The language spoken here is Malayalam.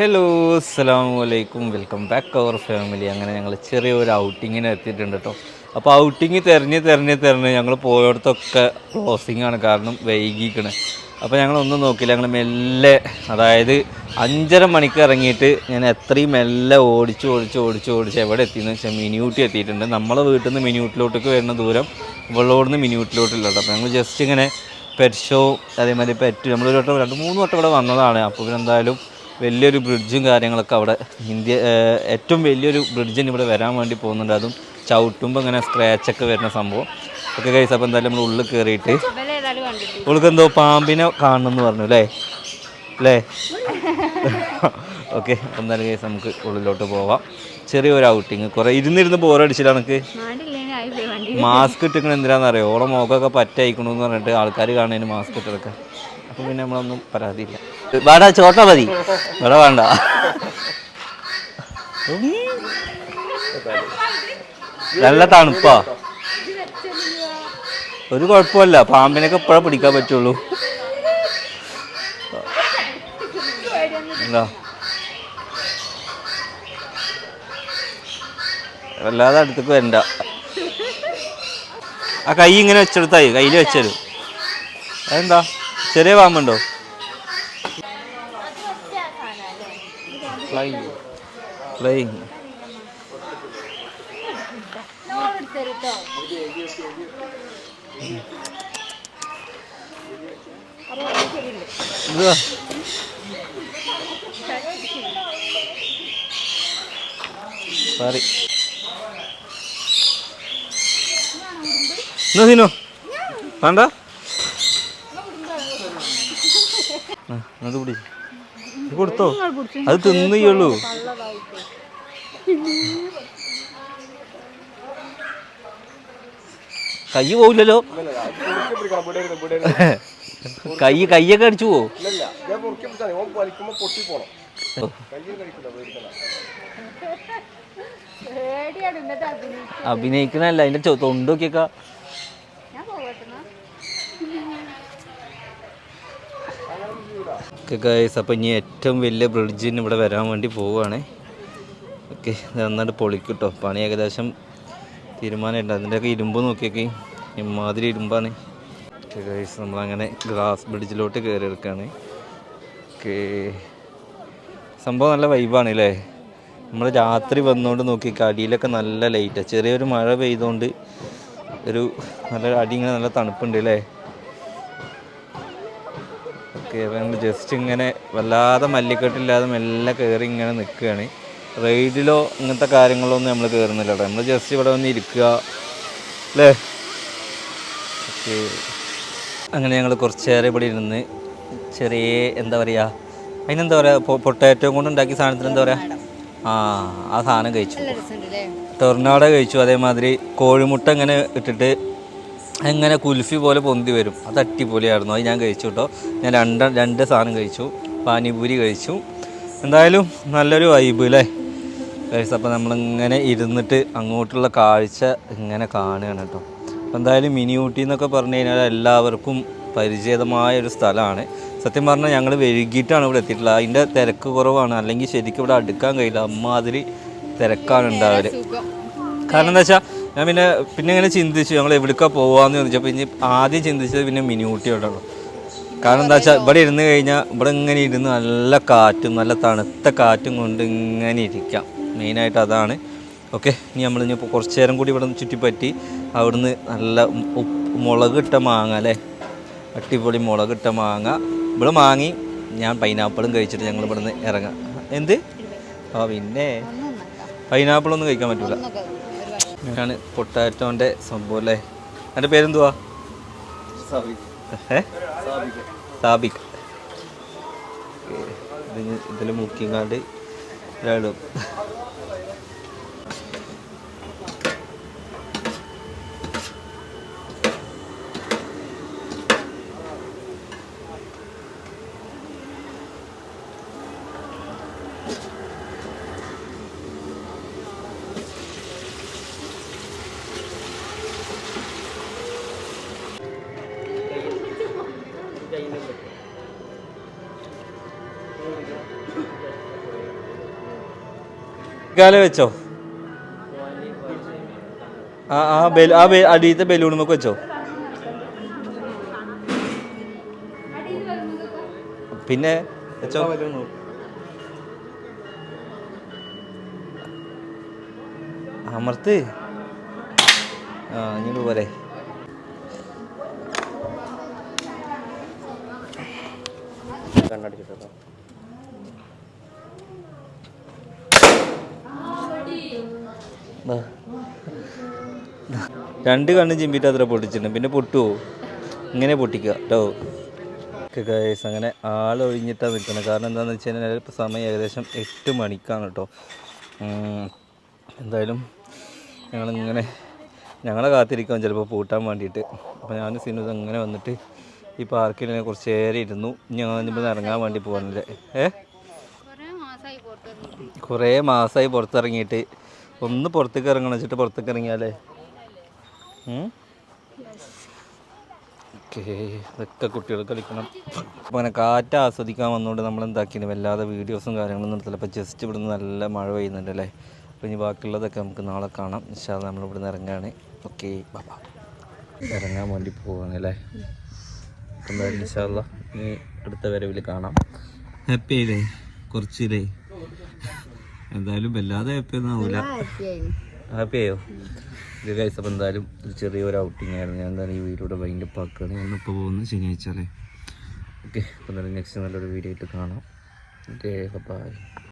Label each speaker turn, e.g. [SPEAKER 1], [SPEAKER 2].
[SPEAKER 1] ഹലോ അസ്സാം വലൈക്കും വെൽക്കം ബാക്ക് അവർ ഫാമിലി അങ്ങനെ ഞങ്ങൾ ചെറിയൊരു ഔട്ടിങ്ങിന് എത്തിയിട്ടുണ്ട് കേട്ടോ അപ്പോൾ ഔട്ടിങ് തിരഞ്ഞ് തിരഞ്ഞ് തിരഞ്ഞ് ഞങ്ങൾ പോയടത്തൊക്കെ ക്ലോസിങ് ആണ് കാരണം വൈകിക്കണേ. അപ്പോൾ ഞങ്ങൾ ഒന്നും നോക്കില്ല ഞങ്ങൾ മെല്ലെ അതായത് അഞ്ചര മണിക്ക് ഇറങ്ങിയിട്ട് ഞാൻ എത്രയും മെല്ലെ ഓടിച്ച് ഓടിച്ച് ഓടിച്ച് ഓടിച്ച് എവിടെ എത്തിയെന്ന് വെച്ചാൽ മിനിയൂട്ടി എത്തിയിട്ടുണ്ട്. നമ്മളെ വീട്ടിൽ നിന്ന് മിനിയൂട്ടിലോട്ടേക്ക് വരുന്ന ദൂരം വെള്ളോടുന്ന നിന്ന് മിനിയൂട്ടിലോട്ടില്ല കേട്ടോ അപ്പോൾ ഞങ്ങൾ ജസ്റ്റ് ഇങ്ങനെ പെറ്റ് ഷോ അതേമാതിരി പെറ്റ് നമ്മളൊരു വട്ടം രണ്ട് മൂന്ന് വട്ടം ഇവിടെ വന്നതാണ്. അപ്പോൾ പിന്നെ എന്തായാലും വലിയൊരു ബ്രിഡ്ജും കാര്യങ്ങളൊക്കെ അവിടെ ഇന്ത്യ ഏറ്റവും വലിയൊരു ബ്രിഡ്ജിന് ഇവിടെ വരാൻ വേണ്ടി പോകുന്നുണ്ട്. അതും ചവിട്ടുമ്പോൾ ഇങ്ങനെ സ്ക്രാച്ചൊക്കെ വരുന്ന സംഭവം. ഒക്കെ കഴിച്ച് അപ്പോൾ എന്തായാലും നമ്മൾ ഉള്ളിൽ കയറിയിട്ട് ഉള്ളിൽ എന്തോ പാമ്പിനെ കാണണം എന്ന് പറഞ്ഞു അല്ലേ? അല്ലേ? ഓക്കെ എന്തായാലും കേസ് നമുക്ക് ഉള്ളിലോട്ട് പോവാം. ചെറിയൊരു ഔട്ടിങ് കുറേ ഇരുന്നിരുന്ന് ബോറടിച്ചില്ല എനിക്ക് മാസ്ക് ഇട്ടിക്കണ എന്തിനാണെന്നറിയോ ഓളെ മുഖമൊക്കെ പറ്റയക്കണമെന്ന് പറഞ്ഞിട്ട് ആൾക്കാർ കാണുന്നതിന് മാസ്ക് ഇട്ടെടുക്കാം അപ്പം പിന്നെ നമ്മളൊന്നും പരാതിയില്ല. വേണ്ട ചോട്ട മതി. ഇവിടെ വേണ്ട. നല്ല തണുപ്പാ. ഒരു കുഴപ്പമില്ല. പാമ്പിനൊക്കെ ഇപ്പോഴേ പിടിക്കാൻ പറ്റുള്ളൂ. വല്ലാതെ അടുത്തേക്ക് വരണ്ട. ആ കൈ ഇങ്ങനെ വെച്ചെടുത്തായി കയ്യിൽ വെച്ചരും അതെന്താ? ചെറിയ പാമ്പുണ്ടോ? ഫ്ലൈങ് ഇതാ. സോറി എന്നാ സീനോ? വേണ്ട? അത് പിടി കൊടുത്തോ? അത് തിന്നുള്ളൂ കൈ പോവില്ലല്ലോ. കൈ കൈയൊക്കെ അടിച്ചു പോവും? അഭിനയിക്കണല്ല അതിന്റെ ചൊ- തൊണ്ട് നോക്കിയേക്കാ
[SPEAKER 2] ഞാൻ പോകട്ടെ
[SPEAKER 1] ഓക്കെ ഗൈസ് അപ്പോൾ ഇനി ഏറ്റവും വലിയ ബ്രിഡ്ജിന് ഇവിടെ വരാൻ വേണ്ടി പോവുകയാണ് ഓക്കെ നന്നായിട്ട് പൊളിക്കിട്ടോ പണി ഏകദേശം തീരുമാനമുണ്ട് അതിന്റെയൊക്കെ ഇരുമ്പ് നോക്കിയൊക്കെ. ഇമാതിരി ഇരുമ്പാണ്. ഓക്കെ ഗൈസ് നമ്മളങ്ങനെ ഗ്ലാസ് ബ്രിഡ്ജിലോട്ട് കയറി എടുക്കുകയാണ് ഓക്കെ സംഭവം നല്ല വൈബാണ് അല്ലേ നമ്മൾ രാത്രി വന്നുകൊണ്ട് നോക്കി അടിയിലൊക്കെ നല്ല ലൈറ്റാണ് ചെറിയൊരു മഴ പെയ്തുകൊണ്ട് ഒരു നല്ല അടി ഇങ്ങനെ നല്ല തണുപ്പുണ്ട് അല്ലേ ഞങ്ങൾ ജസ്റ്റ് ഇങ്ങനെ വല്ലാതെ മല്ലിക്കെട്ടില്ലാതെ മെല്ലെ കയറി ഇങ്ങനെ നിൽക്കുകയാണ്. റൈഡിലോ ഇങ്ങനത്തെ കാര്യങ്ങളൊന്നും നമ്മൾ കയറുന്നില്ല കേട്ടോ. നമ്മൾ ജസ്റ്റ് ഇവിടെ വന്ന് ഇരിക്കുക. അല്ലേ? ഓക്കെ. അങ്ങനെ ഞങ്ങൾ കുറച്ച് നേരം ഇവിടെ ഇരുന്ന് ചെറിയ എന്താ പറയുക അതിനെന്താ പറയുക പൊട്ടാറ്റോ കൊണ്ട് ഉണ്ടാക്കിയ സാധനത്തിന് എന്താ പറയുക ആ ആ സാധനം കഴിച്ചു. ടൊർണാഡോ കഴിച്ചു. അതേമാതിരി കോഴിമുട്ട ഇങ്ങനെ ഇട്ടിട്ട് അങ്ങനെ കുൽഫി പോലെ പൊന്തി വരും. അത് അടിപൊളിയായിരുന്നു. അത് ഞാൻ കഴിച്ചു കേട്ടോ. ഞാൻ രണ്ട് രണ്ട് സാധനം കഴിച്ചു. പാനിപൂരി കഴിച്ചു. എന്തായാലും നല്ലൊരു വൈബ് അല്ലേ കഴിച്ചു അപ്പോൾ നമ്മളിങ്ങനെ ഇരുന്നിട്ട് അങ്ങോട്ടുള്ള കാഴ്ച ഇങ്ങനെ കാണുകയാണ് കേട്ടോ. അപ്പോൾ എന്തായാലും മിനി ഊട്ടി എന്നൊക്കെ പറഞ്ഞു കഴിഞ്ഞാൽ എല്ലാവർക്കും പരിചിതമായ ഒരു സ്ഥലമാണ്. സത്യം പറഞ്ഞാൽ ഞങ്ങൾ വൈകിട്ടാണ് ഇവിടെ എത്തിയിട്ടുള്ളത്. അതിന്റെ തിരക്ക് കുറവാണ്. അല്ലെങ്കിൽ ശരിക്കും ഇവിടെ അടുക്കാൻ കഴിയില്ല. അമ്മാതിരി തിരക്കാണ്
[SPEAKER 2] ഉണ്ടാവൽ.
[SPEAKER 1] കാരണം എന്താ വെച്ചാൽ ഞാൻ പിന്നെ പിന്നെ ഇങ്ങനെ ചിന്തിച്ചു ഞങ്ങൾ എവിടെക്ക പോവാന്ന് ചോദിച്ചപ്പോൾ ഇനി ആദ്യം ചിന്തിച്ചത് പിന്നെ മിനി ഊട്ടിയോടാണ് കാരണം എന്താ വെച്ചാൽ ഇവിടെ ഇരുന്ന് കഴിഞ്ഞാൽ ഇവിടെ ഇങ്ങനെ ഇരുന്ന് നല്ല കാറ്റും നല്ല തണുത്ത കാറ്റും കൊണ്ട് ഇങ്ങനെ ഇരിക്കാം. മെയിനായിട്ട് അതാണ്. ഓക്കെ ഇനി നമ്മൾ ഇനി കുറച്ച് നേരം കൂടി ഇവിടെ നിന്ന് ചുറ്റിപ്പറ്റി അവിടുന്ന് നല്ല മുളക് ഇട്ട മാങ്ങ അല്ലേ? അടിപൊളി ഇട്ട മാങ്ങ. ഇവിടെ മാങ്ങി ഞാൻ പൈനാപ്പിളും കഴിച്ചിട്ട് ഞങ്ങൾ ഇവിടെ നിന്ന് ഇറങ്ങാം. എന്ത്? ആ പിന്നെ പൈനാപ്പിളൊന്നും കഴിക്കാൻ പറ്റൂല. ഇതാണ് പൊട്ടാറ്റോന്റെ സംഭവം അല്ലേ? എന്റെ പേരെന്തുവാ? സാബിക് ഇതിൽ മുക്കിങ്ങാണ്ട് ഇടും കാല വെച്ചോ. ആ ആ ബെലു ആ അടിയത്തെ ബലൂൺ നമുക്ക് വെച്ചോ. പിന്നെ വെച്ചോ. അമർത്ത്. ആ ഇങ്ങോട്ട് പോരെ.
[SPEAKER 3] കണ്ണടിച്ചിട്ടോ
[SPEAKER 1] രണ്ട് കണ്ണും ചിമ്പിട്ട് അത്ര പൊട്ടിച്ചിട്ടുണ്ട്. പിന്നെ പൊട്ടുവോ? ഇങ്ങനെ പൊട്ടിക്കുക കേട്ടോ ഗൈസ് അങ്ങനെ ആളൊഴിഞ്ഞിട്ടാണ് നിൽക്കുന്നത്. കാരണം എന്താണെന്ന് വെച്ച് കഴിഞ്ഞാൽ ഇപ്പോൾ സമയം ഏകദേശം എട്ട് മണിക്കാണ് കേട്ടോ എന്തായാലും ഞങ്ങളിങ്ങനെ ഞങ്ങളെ കാത്തിരിക്കാം ചിലപ്പോൾ പൂട്ടാൻ വേണ്ടിയിട്ട്. അപ്പോൾ ഞാൻ സിനിമ അങ്ങനെ വന്നിട്ട് ഈ പാർക്കിൽ ഇങ്ങനെ കുറച്ച് നേരം ഇരുന്നു ഞാൻ ഇവിടെ ഇറങ്ങാൻ വേണ്ടി പോകാനില്ല ഏ?
[SPEAKER 2] കുറേ
[SPEAKER 1] മാസമായി പുറത്തിറങ്ങിയിട്ട്. ഒന്ന് പുറത്തേക്ക് ഇറങ്ങണം വെച്ചിട്ട് പുറത്തേക്ക് ഇറങ്ങിയാലേ? ഓക്കേ ഇതൊക്കെ കുട്ടികൾ കളിക്കണം. അപ്പോൾ അങ്ങനെ കാറ്റ് ആസ്വദിക്കാൻ വന്നുകൊണ്ട് നമ്മൾ എന്താക്കിയത് വല്ലാതെ വീഡിയോസും കാര്യങ്ങളൊന്നും നടത്തില്ല. അപ്പോൾ ജസ്റ്റ് ഇവിടുന്ന് നല്ല മഴ പെയ്യുന്നുണ്ട് അല്ലേ? അപ്പോൾ ഇനി ബാക്കിയുള്ളതൊക്കെ നമുക്ക് നാളെ കാണാം. ഇൻഷാ അല്ലാ നമ്മൾ ഇവിടുന്ന് ഇറങ്ങുകയാണ് ഓക്കെ ബാബാ ഇറങ്ങാൻ വേണ്ടി പോവാണ് അല്ലേ? എന്തായാലും ഇൻഷാ അല്ലാ ഇനി അടുത്ത വരവിൽ കാണാം. ഹാപ്പി ആയില്ലേ കുറച്ചില്ലേ എന്തായാലും വല്ലാതെ ഹാപ്പി ഒന്നും ഹാപ്പി ആയോ ഇത് കഴിച്ചപ്പോൾ എന്തായാലും ഒരു ചെറിയൊരു ഔട്ടിംഗ് ആയിരുന്നു. ഞാൻ എന്തായാലും ഈ വീടിലൂടെ ഭയങ്കര പാക്കാണ് ഞാൻ ഞാനിപ്പോൾ പോകുന്നത് ശനിയാഴ്ച അല്ലേ? ഓക്കെ അപ്പോൾ എന്തായാലും നെക്സ്റ്റ് നല്ലൊരു വീഡിയോ ആയിട്ട് കാണാം. Okay bye